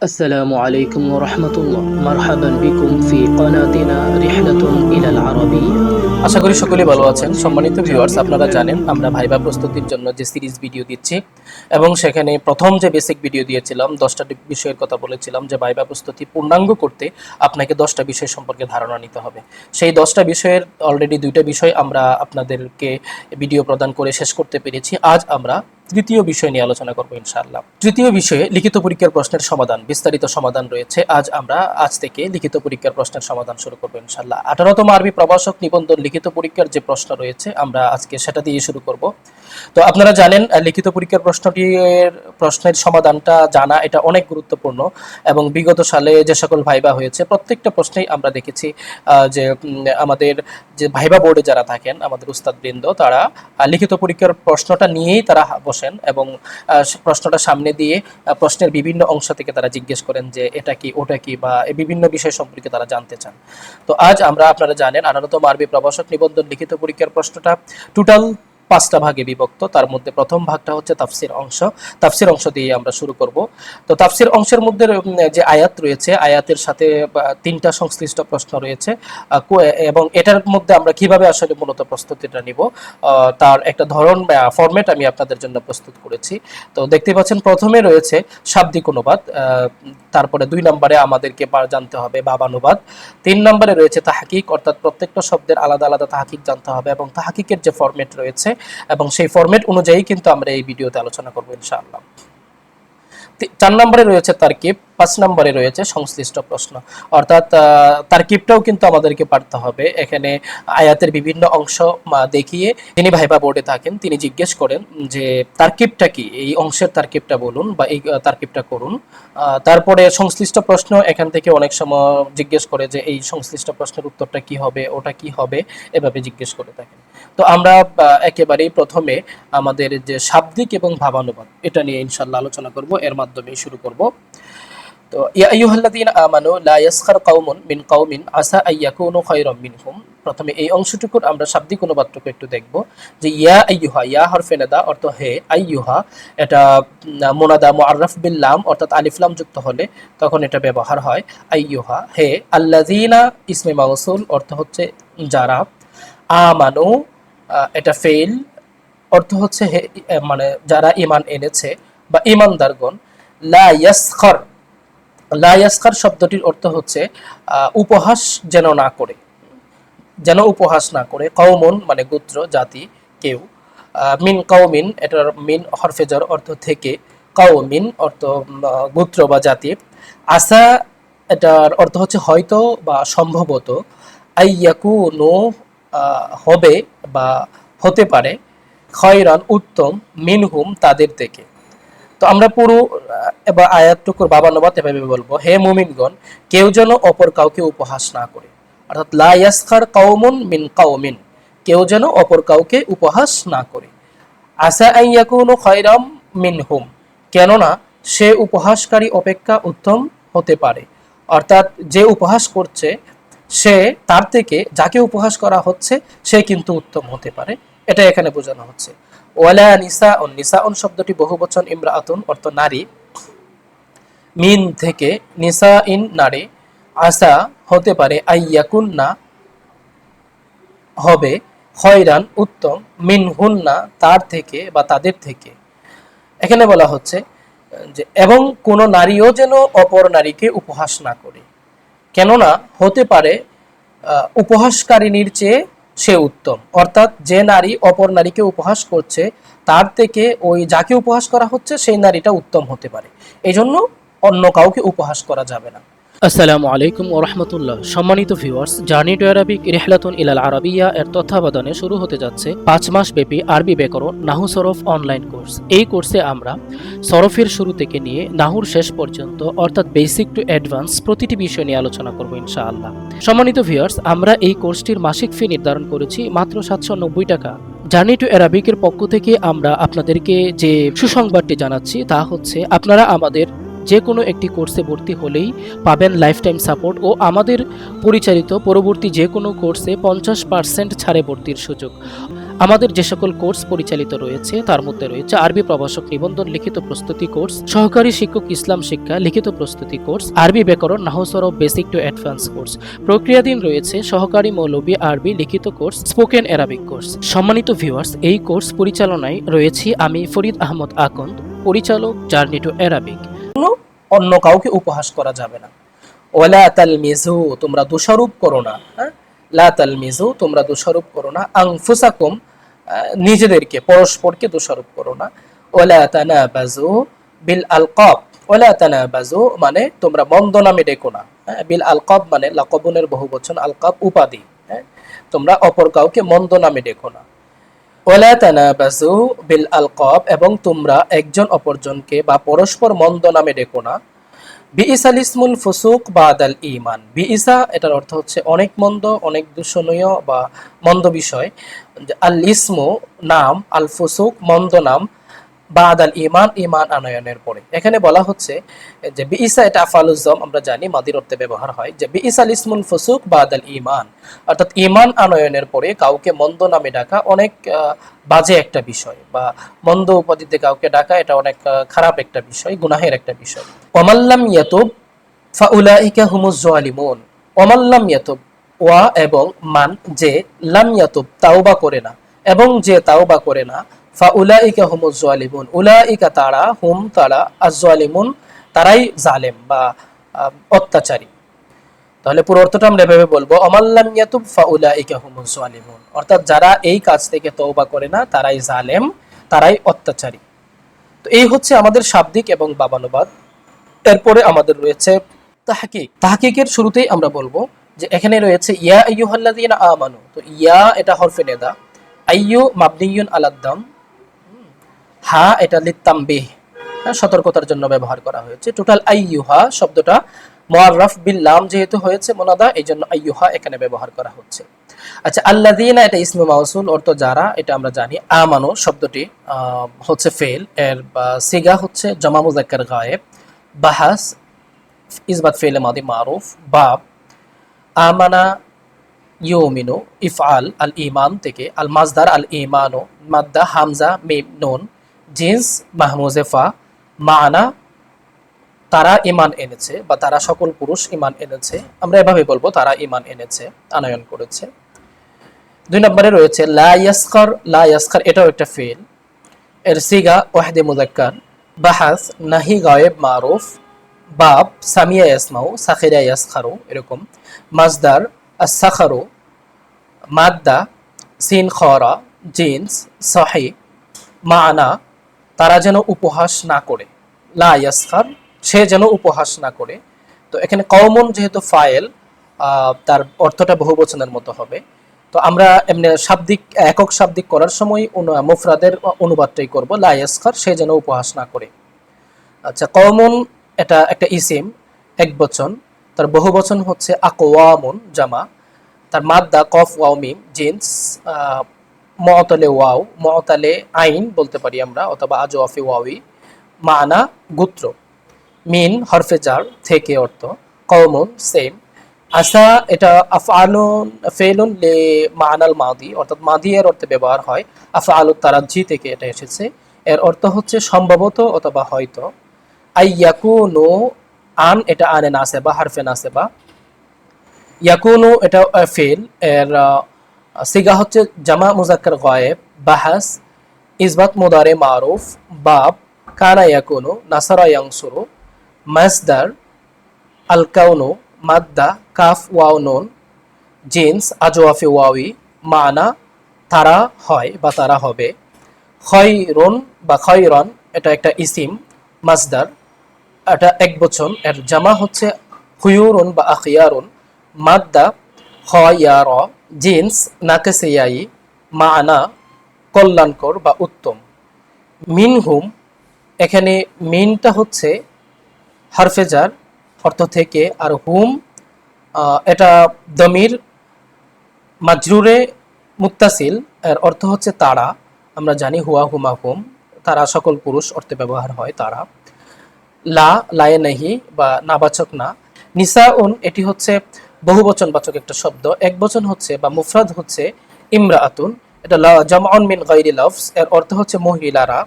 السلام عليكم ورحمة الله مرحبا بكم في قناتنا رحلة إلى العربية আশা করি সকলেই ভালো আছেন সম্মানিত ভিউয়ার্স আপনারা জানেন আমরা ভাইবা প্রস্তুতির জন্য যে সিরিজ ভিডিও দিচ্ছি এবং সেখানে প্রথম যে বেসিক ভিডিও দিয়েছিলাম দশটা বিষয়ের কথা বলেছিলাম যে ভাইবা প্রস্তুতি পূর্ণাঙ্গ করতে আপনাকে দশটা বিষয় সম্পর্কে ধারণা নিতে হবে সেই দশটা বিষয়ের অলরেডি দুইটা বিষয় আমরা আপনাদেরকে ভিডিও প্রদান করে শেষ করতে পেরেছি আজ আমরা তৃতীয় বিষয় নিয়ে আলোচনা করব ইনশাআল্লাহ। তৃতীয় বিষয়ে লিখিত পরীক্ষার প্রশ্নের সমাধান, বিস্তারিত সমাধান রয়েছে। আজ আমরা, আজ থেকে লিখিত পরীক্ষার প্রশ্নের সমাধান শুরু করব ইনশাআল্লাহ। আঠারোতম আরবি প্রভাষক নিবন্ধন লিখিত পরীক্ষার যে প্রশ্ন রয়েছে, আমরা আজকে সেটা দিয়ে শুরু করব। তো আপনারা জানেন লিখিত পরীক্ষার প্রশ্নটির, প্রশ্নের সমাধানটা জানা, এটা অনেক গুরুত্বপূর্ণ এবং বিগত সালে যে সকল ভাইবা হয়েছে, প্রত্যেকটা প্রশ্নেই আমরা দেখেছি যে আমাদের যে ভাইবা বোর্ডে যারা থাকেন, আমাদের উস্তাদবৃন্দ, তারা লিখিত পরীক্ষার প্রশ্নটা নিয়েই তারা হা- বসেন এবং প্রশ্নটা সামনে দিয়ে প্রশ্নের বিভিন্ন অংশ থেকে তারা জিজ্ঞেস করেন যে এটা কি, ওটা কি বা বিভিন্ন বিষয় সম্পর্কে তারা জানতে চান। তো আজ আমরা আপনারা জানেন, আনারতম আরবি প্রভাষক নিবন্ধন লিখিত পরীক্ষার প্রশ্নটা, টোটাল পাঁচটা ভাগে বিভক্ত। তার মধ্যে প্রথম ভাগটা হচ্ছে তাফসির অংশ। তাফসির অংশ দিয়ে আমরা শুরু করব। তো তাফসির অংশের মধ্যে যে আয়াত রয়েছে, আয়াতের সাথে তিনটা সংশ্লিষ্ট প্রশ্ন রয়েছে। এবং এটার মধ্যে আমরা কীভাবে আসলে মূলত প্রস্তুতিটা নিব তার একটা ধরন ফরম্যাট আমি আপনাদের জন্য প্রস্তুত করেছি। তো দেখতে পাচ্ছেন, প্রথমে রয়েছে শাব্দিক অনুবাদ তারপরে দুই নম্বরে আমাদেরকে জানতে হবে বাবানুবাদ তিন নম্বরে রয়েছে তাহাকিক, অর্থাৎ প্রত্যেকটা শব্দের আলাদা আলাদা তাহাকিক জানতে হবে এবং তাহাকিকের যে ফরম্যাট রয়েছে এবং সেই ফরম্যাট অনুযায়ী কিন্তু আমরা এই ভিডিওতে আলোচনা করব ইনশাআল্লাহ। চার নম্বরে রয়েছে তার তারকিব। পাঁচ নম্বরে রয়েছে সংশ্লিষ্ট প্রশ্ন। অর্থাৎ তারকিবটাও কিন্তু আমাদেরকে পারতে হবে। এখানে আয়াতের বিভিন্ন অংশ দেখিয়ে তিনি ভাইবা বোর্ডে থাকেন। তিনি জিজ্ঞেস করেন যে তারকিবটা কি? এই অংশের তারকিবটা বলুন বা এই তারকিবটা করুন। তারপরে সংশ্লিষ্ট প্রশ্ন, এখান থেকে অনেক সময় জিজ্ঞেস করে যে, এই সংশ্লিষ্ট প্রশ্নের উত্তরটা কি হবে? ওটা কি হবে? এভাবে জিজ্ঞেস করে থাকেন। তো আমরা একেবারেই প্রথমে আমাদের যে শাব্দিক এবং ভাবানুবাদ, এটা নিয়ে ইনশাল্লাহ আলোচনা করব। এর মাধ্যমেই শুরু করব। তো, ইয়া আইয়ুহাল্লাযীনা আমানু লা ইয়াসখার কাউমুন মিন কাউমিন আসা আইয়াকুনু খায়রাম মিনহুম। প্রথমে এই অংশটুকুর আমরা শাব্দিক অনুবাদটুকু একটু দেখব, যে ইয়া আইয়ুহা, ইয়া হরফে নাদা অর্থ হে, আইয়ুহা, এটা মুনাদা মুআররাফ বিল লাম অর্থাৎ আলিফ লাম যুক্ত হলে তখন এটা ব্যবহার হয়, আইয়ুহা, হে আল্লাযীনা ইসমে মাউসুল অর্থ হচ্ছে যারা, আমানু এটা ফেল অর্থ হচ্ছে হে মানে যারা ইমান এনেছে বা ইমানদারগণ লা ইয়াসখার লা ইয়াসখার শব্দটির অর্থ হচ্ছে উপহাস যেন না করে। যেন উপহাস না করে। কৌমন মানে গোত্র, জাতি, কেউ। মিন কৌমিন এটার মিন হরফেজর অর্থ থেকে। কৌমিন অর্থ গোত্র বা জাতি। আসা, এটার অর্থ হচ্ছে হয়তো বা সম্ভবত। আইয়াকুনু হবে বা হতে পারে। খয়রান, উত্তম, মিনহুম, তাদের থেকে। তো আমরা পুরো এবার আয়াতটুকুর বাবানুবাদ এভাবে বলব, হে মুমিনগণ, কেউ যেন অপর কাউকে উপহাস না করে। অর্থাৎ, লা ইয়াসখার কাউমুন মিন কাউমিন কেউ যেন অপর কাউকে উপহাস না করে। আসা আইয়াকুনু খয়রাম মিনহুম কেননা, সে উপহাসকারী অপেক্ষা উত্তম হতে পারে। অর্থাৎ, যে উপহাস করছে, সে তার থেকে যাকে উপহাস করা হচ্ছে, সে কিন্তু উত্তম হতে পারে। এটা এখানে বোঝানো হচ্ছে। ওয়ালা নিসা অন নিসা অন শব্দটি বহুবচন ইমরাআতুন অর্থ নারী। মিন থেকে নিসা ইন নারী। আসা হতে পারে আইয়াকুন্না, হবে খয়রান, উত্তম। মিন হুন্না, তার থেকে বা তাদের থেকে। এখানে বলা হচ্ছে যে, এবং কোনো নারীও যেন অপর নারীকে উপহাস না করে। কেননা, হতে পারে উপহাসকারিনীর চেয়ে সে উত্তম। অর্থাৎ যে নারী অপর নারীকে উপহাস করছে, তার থেকে ওই যাকে উপহাস করা হচ্ছে, সেই নারীটা উত্তম হতে পারে। এই জন্য অন্য কাউকে উপহাস করা যাবে না। আসসালামু আলাইকুম ও রহমতুল্লাহ। সম্মানিত ভিউয়ার্স, জার্নি টু আরবিক রিহলাতুন ইলাল আরাবিয়া এর তত্ত্বাবধানে শুরু হতে যাচ্ছে পাঁচ মাস ব্যাপী আরবি ব্যাকরণ নাহু সরফ অনলাইন কোর্স। এই কোর্সে আমরা সরফের শুরু থেকে নিয়ে নাহুর শেষ পর্যন্ত, অর্থাৎ বেসিক টু অ্যাডভান্স প্রতিটি বিষয় নিয়ে আলোচনা করব ইনশাআল্লাহ। সম্মানিত ভিউয়ার্স, আমরা এই কোর্সটির মাসিক ফি নির্ধারণ করেছি মাত্র সাতশো নব্বই টাকা। জার্নি টু অ্যারাবিকের পক্ষ থেকে আমরা আপনাদেরকে যে সুসংবাদটি জানাচ্ছি তা হচ্ছে, আপনারা আমাদের যে কোনো একটি কোর্সে ভর্তি হলেই পাবেন লাইফ টাইম সাপোর্ট ও আমাদের পরিচালিত পরবর্তী যে কোনো কোর্সে পঞ্চাশ পার্সেন্ট ছাড়ে ভর্তির সুযোগ। আমাদের যে সকল কোর্স পরিচালিত রয়েছে, তার মধ্যে রয়েছে আরবি প্রভাষক নিবন্ধন, লিখিত প্রস্তুতি কোর্স, সহকারী শিক্ষক ইসলাম শিক্ষা, লিখিত প্রস্তুতি কোর্স, আরবি ব্যাকরণ নাহসর বেসিক টু অ্যাডভান্স কোর্স প্রক্রিয়াধীন রয়েছে সহকারী মৌলবী, আরবি লিখিত কোর্স স্পোকেন অ্যারাবিক কোর্স সম্মানিত ভিউয়ার্স এই কোর্স পরিচালনায় রয়েছি আমি ফরিদ আহমদ আকন্দ, পরিচালক জার্নি টু অ্যারাবিক অন্য কাউকে উপহাস করা যাবে না। ওলা তাল মিজু তোমরা দোষারোপ করো না। হ্যাঁ? লা তাল মিজু তোমরা দোষারোপ করো না। আংফুসাকুম নিজেদেরকে, পরস্পরকে দোষারোপ করো না। ওলা তানাবাজু বিল আলকাব। ওলা তানাবাজু মানে তোমরা মন্দ নামে ডেকো না। হ্যাঁ? বিল আলকাব মানে লাকবনের বহু বচন আলকাব উপাধি। হ্যাঁ? তোমরা অপর কাউকে মন্দ নামে ডেকো না। ওয়ালা তানাবাজু বিল আলকব, এবং তোমরা একজন অপরজনকে বা পরস্পর মন্দ নামে ডেকো না। বিইসাল ইসমুল ফুসুক বাদাল ইমান বিইসা এটার অর্থ হচ্ছে অনেক মন্দ, অনেক দূষণীয় বা মন্দ বিষয়। আল ইসমু নাম, আল ফুসুক মন্দ নাম বাদাল ইমান ইমান আনয়নের পরে। এখানে বলা হচ্ছে যে, বিইসা এটা আফালুজম আমরা জানি মাদির অর্থে ব্যবহার হয়, যে বিইসাল ইসমুল ফুসুক, বাদাল ইমান অর্থাৎ ইমান আনয়নের পরে কাউকে মন্দ নামে ডাকা অনেক বাজে একটা বিষয়, বা মন্দ উপাধিতে কাউকে ডাকা এটা অনেক খারাপ একটা বিষয়, গুনাহের একটা বিষয়। অমাল্লাম ইয়াতুব, ফাউলাইকা হুমুজ জালিমুন। অমাল্লাম ইয়াতুব, ওয়া এবং মান যে, লাম ইয়াতুব তাওবা করে না, এবং যে তাওবা করে না ফাউলাইকা হুমুজ জালিমুন। উলাইকা তারা হুম তারা আজ-জালিমুন, তারাই জালেম বা অত্যাচারী। তাহলে পুরো অর্থটা আমরা এভাবে বলব অমাল্লাম ইয়াতুব ফাউলাইকা হুমুজ জালিমুন। অর্থাৎ যারা এই কাজ থেকে তওবা করে না, তারাই জালেম, তারাই অত্যাচারী। তো এই হচ্ছে আমাদের শাব্দিক এবং বাবানুবাদ। এরপরে আমাদের রয়েছে তাহকিক। তাহকিকের শুরুতেই আমরা বলব যে এখানে রয়েছে, ইয়া আইয়ুহাল্লাযীনা আমানু। তো ইয়া এটা হরফে নেদা। আইয়ু মাবনিয়ুন আলাদ্দাম হা এটা লিত্তাম্বিহ হ্যাঁ, সতর্কতার জন্য ব্যবহার করা হয়েছে। টোটাল আইয়ুহা শব্দটা মুআররাফ বিল লাম যেহেতু হয়েছে মোনাদা এই জন্য আইয়ুহা এখানে ব্যবহার করা হচ্ছে। আচ্ছা আল্লাযীনা এটা ইসমে মাউসুল অর্থ যারা এটা আমরা জানি আমানু শব্দটি হচ্ছে ফেল এর সিগা হচ্ছে জমা মুজাক্কার গায়েব বাহাস ইসবাত ফেল মাদি মারুফ বাব আমানা ইউমিনু ইফআল আল আল ইমান থেকে আল মাজদার আল ইমানু মাদ্দা হামজা মিম নুন জিন্স মাহমুজেফা মানা তারা ইমান এনেছে বা তারা সকল পুরুষ ইমান এনেছে। আমরা এভাবে বলব, তারা ইমান এনেছে, আনয়ন করেছে। দুই নম্বরে রয়েছে, লা ইয়াসকার লা এটাও একটা ফেল। এর সিগা, ওয়াহদে মুজাক্কার বাহাস, নাহি, গায়েব, মারুফ, বাব, সামিয়া ইয়াসমাউ, সাখিরা ইয়াসখারু, এরকম। মাজদার আসাখারু মাদ্দা সিন খরা জিন্স, সহি, মানা তারা যেন উপহাস না করে। লা ইয়াসখার, সে যেন উপহাস না করে। তো এখানে কমন যেহেতু ফায়েল তার অর্থটা বহু বচনের মতো হবে। তো আমরা এমনি শাব্দিক, একক শাব্দিক করার সময় মুফরাদের অনুবাদটাই করব। লা ইয়াসখার, সে যেন উপহাস না করে। আচ্ছা কমন এটা একটা ইসিম, এক বচন। তার বহু বচন হচ্ছে আকওয়ামুন জামা। তার মাদ্দা কফ ওয়াও মিম, জিন্স মতলে ওয়াও মতালে আইন বলতে পারি আমরা, অথবা আজ অফে ওয়াউই মানা, গুত্র। মিন, হরফে জার, থেকে অর্থ। Common same. আসা এটা আফআলুন, ফেলুন লে মানাল মাদি, অর্থাৎ মাদি এর অর্থে ব্যবহার হয়। আফআলু তারাজ্জি থেকে এটা এসেছে। এর অর্থ হচ্ছে সম্ভবত অথবা হয়তো। আইয়াকুনু, আন, এটা আনে নাসেবা, হারফে নাসেবা। ইয়াকুনু, এটা ফেল। এর সিগা হচ্ছে জামা মুজাক্কার গায়েব, বাহাস, ইসবাত মুদারে মারুফ বাব কানা ইয়াকুনু, নাসারা ইয়াংসুরু, মাসদার আল কাউনু মাদ্দা, কাফ ওয়াও নুন, জিন্স, আজওয়াফি ওয়াউই মানা, তারা হয় বা তারা হবে। খয়রুন বা খয়রন, এটা একটা ইসিম, মাসদার, এটা এক বচন, এর জামা হচ্ছে হুয়ুরুন বা আখিয়ারুন, মাদ্দা, খয়ার জিন্স নাকেসিয়াই মানা, কল্যাণকর বা উত্তম। মিনহুম, এখানে মিনটা হচ্ছে হারফেজার, অর্থ থেকে, আর হুম এটা দমির, মাজরুরে মুত্তাসিল, এর অর্থ হচ্ছে তারা। আমরা জানি হুয়া হুমা হুম, তারা সকল পুরুষ অর্থে ব্যবহার হয় তারা। লা, লায়ে নাহি বা নাবাচক না। নিসা উন এটি হচ্ছে বহুবচন বাচক একটা শব্দ। এক বচন হচ্ছে বা মুফরাদ হচ্ছে ইমরা আতুন এটা জামআন মিন গাইরি লফস এর অর্থ হচ্ছে মহিলারা।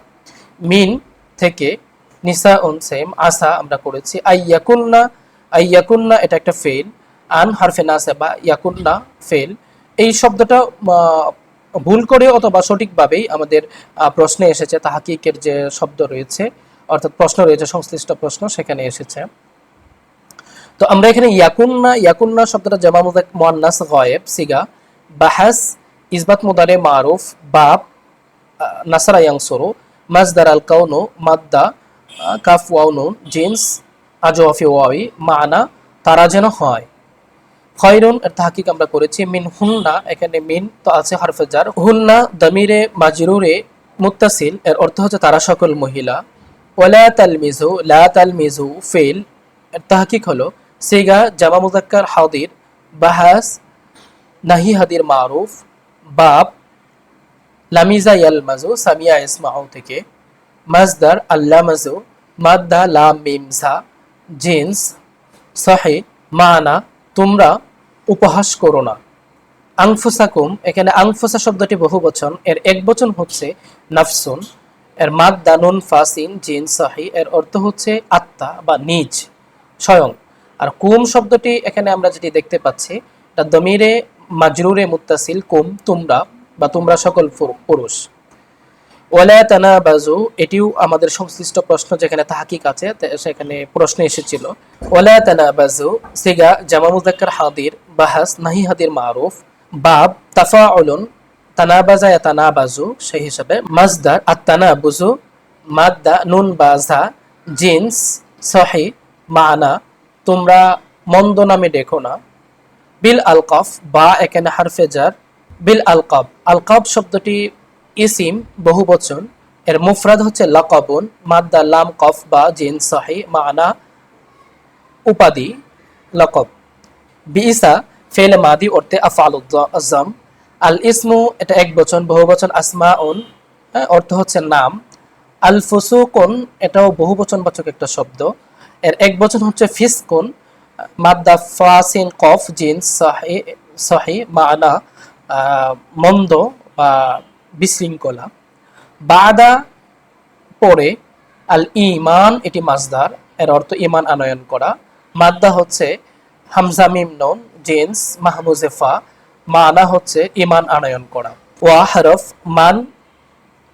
মিন থেকে নিসা উন সেম, আসা আমরা করেছি আই ইয়াকুন্না আই ইয়াকুন্না এটা একটা ফেল আন হারফে নাসেবা ইয়াকুন্না ফেল এই শব্দটা ভুল করে অথবা সঠিকভাবেই আমাদের প্রশ্নে এসেছে, তাহাকিকের যে শব্দ রয়েছে, অর্থাৎ প্রশ্ন রয়েছে, সংশ্লিষ্ট প্রশ্ন সেখানে এসেছে। তো আমরা এখানে ইয়াকুন্না ইয়াকুন্না শব্দটা জামা মুয়ান্নাস গায়েব সিগা। বাহাস ইসবাত মুদারে মারুফ আহ, নাসারা ইয়াংসুরু মাজদার আল কাউনু মাদ্দা কাফ ওয়াউনুন জিন্স আজওয়াফি ওয়াই মানা তারা যেন হয়। খয়রুন এর তাহকিক আমরা করেছি মিন হুন্না এখানে মিন তো আছে হারফে জার। হুন্না দমিরে মাজরুরে মুত্তাসিল এর অর্থ হচ্ছে তারা সকল মহিলা। ওয়ালা তালমিজু লা তালমিজু ফেল এর তাহকিক হলো সিগা জামা মুজাক্কার হাদির বাহাস নাহি হাদির মারুফ বাপ লামিজা ইয়ালমাজু সামিয়া ইসমাউ থেকে মাজদার আল্লামাজু মাদ্দা লাম মিমসা জিন্স সাহে মানা তোমরা উপহাস করো না আংফুসাকুম এখানে আংফুসা শব্দটি বহু বচন, এর এক বচন হচ্ছে নাফসুন এর মাদ্দা নুন ফাসিন জিন সাহি এর অর্থ হচ্ছে আত্মা বা নিজ স্বয়ং। আর কুম শব্দটি এখানে আমরা যেটি দেখতে পাচ্ছি এটা দমিরে মাজরুরে মুত্তাসিল কুম, তোমরা বা তোমরা সকল পুরু- পুরুষ। ওয়ালা তানাবাজু, এটিও আমাদের সংশ্লিষ্ট প্রশ্ন যেখানে তাহাকিক আছে সেখানে প্রশ্ন এসেছিল। ওয়ালা তানাবাজু, সিগা, জামা মুজাক্কার হাদির, বাহাস, নাহি হাদির মারুফ, বাব তাফা তাফাউলুন, তানাবাজা ইয়া তানাবাজু, সেই হিসাবে মাজদার আত তানাবুজু মাদ্দা, নুন বাজা জিন্স, সহি, মানা তোমরা মন্দ নামে ডেকো না। বিল আলকাফ বা এখানে হারফে জার বিল আলকাব। আলকাব শব্দটি ইসিম বহুবচন। এর মুফরাদ হচ্ছে লাকাবুন মাদ্দা লাম কফ বা জিন সাহি মানা উপাধি লকব। বিইসা ফেলে মাদি অর্থে আফাল আজম। আল ইসমু এটা এক বচন বহুবচন আসমা উন হ্যাঁ, অর্থ হচ্ছে নাম। আল ফুসুকুন এটাও বহুবচন বাচক একটা শব্দ। এর এক বচন হচ্ছে ফিসকুন, মাদ্দা ফাসিন কফ জিন, সাহি মানা মন্দ বা বিশৃঙ্খলা। বাদা পরে আল ইমান এটি মাজদার এর অর্থ ইমান আনয়ন করা। মাদ্দা হচ্ছে হামজা মিম নুন, জিন্স মাহমুজেফা মানা হচ্ছে ইমান আনয়ন করা। ওয়া হরফ মান,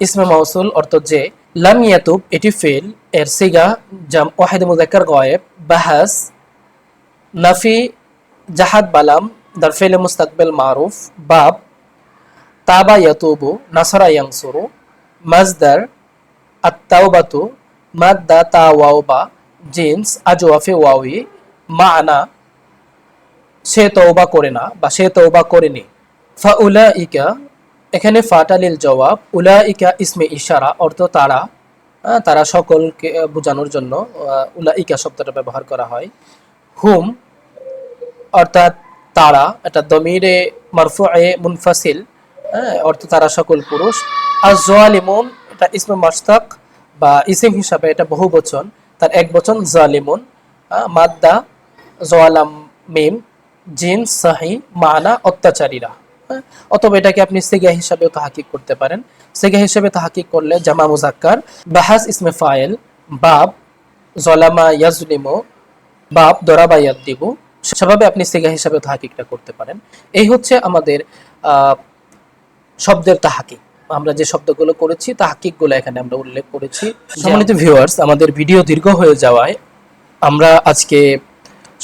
ইসমে মৌসুল অর্থ যে। লাম ইয়াতুব এটি ফেল, এর সিগা জাম ওয়াহিদ মুজাক্কার গায়েব, বাহাস, নাফি, জাহাদ বালাম, দার ফেলে মুস্তাকবেল মারুফ, বাব, তাবা ইয়াতুবু, নাসরা ইয়াংসুরু মাজদার, আত্তাওবাতু মাদ্দা তা ওয়াওবা জিন্স, আজওয়াফে ওয়াউই মানা সে তওবা করে না বা সে তওবা করেনি। ফা উলাইকা এখানে ফাটালিল জবাব উলা ইকা ইসমে ইশারা অর্থ তারা। তারা সকলকে বোঝানোর জন্য উলা ইকা শব্দটা ব্যবহার করা হয়। হুম অর্থাৎ তারা এটা দমিরে মারফুয়ে মুনফাসিল হ্যাঁ, অর্থ তারা সকল পুরুষ। আর জোয়ালিমুন এটা ইসমে মাস্তাক বা ইসিম হিসাবে এটা বহু বচন তার এক বচন জালিমুন। আহ, মাদ্দা জোয়ালাম মিম জিন সাহি মানা অত্যাচারীরা। অথবা এটাকে আপনি সেগা হিসাবেও তাহাকিক করতে পারেন। সেগা হিসাবে তাহাকিক করলে জামা মুজাক্কার বাহাস ইসমে ফায়েল বাব জলামা ইয়াজলিমো বাপ দরাবা ইয়াদ দিব সেভাবে আপনি সেগা হিসাবে তাহাকিকটা করতে পারেন। এই হচ্ছে আমাদের শব্দের তাহাকিক। আমরা যে শব্দগুলো করেছি তাহাকিকগুলো এখানে আমরা উল্লেখ করেছি। সম্মানিত ভিউয়ার্স আমাদের ভিডিও দীর্ঘ হয়ে যাওয়ায় আমরা আজকে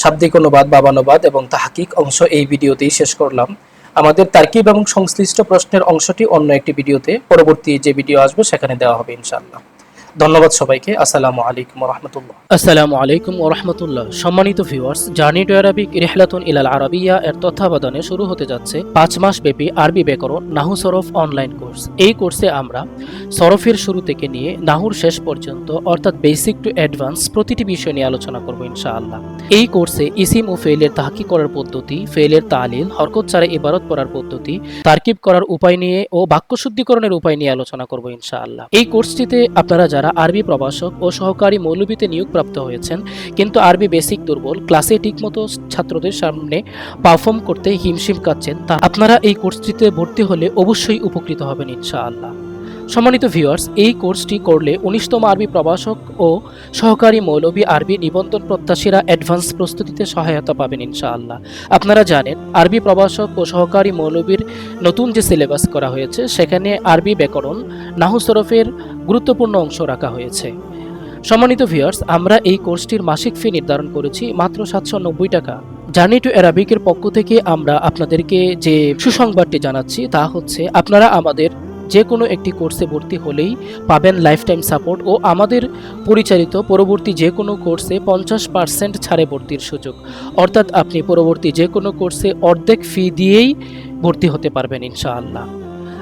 শাব্দিক অনুবাদ বাবানুবাদ এবং তাহাকিক অংশ এই ভিডিওতেই শেষ করলাম। আমাদের তার্কিব এবং সংশ্লিষ্ট প্রশ্নের অংশটি অন্য একটি ভিডিওতে, পরবর্তী যে ভিডিও আসবে সেখানে দেওয়া হবে ইনশাআল্লাহ। ধন্যবাদ সবাইকে। আসসালামু আলাইকুম রহমতুল্লাহ আসসালামু আলাইকুম রহমতুল্লাহ সম্মানিত ভিউয়ার্স জার্নি টু আরবিক রিহলাতুন ইলাল আরবিয়া এর তত্ত্বাবধানে শুরু হতে যাচ্ছে পাঁচ মাস ব্যাপী আরবি ব্যাকরণ নাহু সরফ অনলাইন কোর্স এই কোর্সে আমরা সরফের শুরু থেকে নিয়ে নাহুর শেষ পর্যন্ত, অর্থাৎ বেসিক টু অ্যাডভান্স প্রতিটি বিষয় নিয়ে আলোচনা করব ইনশাআল্লাহ। এই কোর্সে ইসিম ও ফেলের তাহাকি করার পদ্ধতি ফেলের তালিল, হরকত ছাড়া ইবারত পড়ার পদ্ধতি, তারকিব করার উপায় নিয়ে ও বাক্য শুদ্ধিকরণের উপায় নিয়ে আলোচনা করব ইনশাআল্লাহ। এই কোর্সটিতে আপনারা যারা যারা আরবি প্রভাষক ও সহকারী মৌলবীতে নিয়োগপ্রাপ্ত হয়েছেন, কিন্তু আরবি বেসিক দুর্বল ক্লাসে ঠিকমতো ছাত্রদের সামনে পারফর্ম করতে হিমশিম কাচ্ছেন তা আপনারা এই কোর্সটিতে ভর্তি হলে অবশ্যই উপকৃত হবেন ইনশাআল্লাহ। সম্মানিত ভিউয়ার্স এই কোর্সটি করলে উনিশতম আরবি প্রভাষক ও সহকারী মৌলবী আরবি নিবন্ধন প্রত্যাশীরা অ্যাডভান্স প্রস্তুতিতে সহায়তা পাবেন ইনশাআল্লাহ। আপনারা জানেন, আরবি প্রভাষক ও সহকারী মৌলবীর নতুন যে সিলেবাস করা হয়েছে, সেখানে আরবি ব্যাকরণ, নাহু সরফের গুরুত্বপূর্ণ অংশ রাখা হয়েছে। সম্মানিত ভিউয়ার্স আমরা এই কোর্সটির মাসিক ফি নির্ধারণ করেছি মাত্র সাতশো নব্বই টাকা। জার্নি টু অ্যারাবিকের পক্ষ থেকে আমরা আপনাদেরকে যে সুসংবাদটি জানাচ্ছি, তা হচ্ছে, আপনারা আমাদের যে কোনো একটি কোর্সে ভর্তি হলেই পাবেন লাইফ টাইম সাপোর্ট ও আমাদের পরিচালিত পরবর্তী যে কোনো কোর্সে পঞ্চাশ পার্সেন্ট ছাড়ে ভর্তির সুযোগ। অর্থাৎ আপনি পরবর্তী যে কোনো কোর্সে অর্ধেক ফি দিয়েই ভর্তি হতে পারবেন ইনশাআল্লাহ।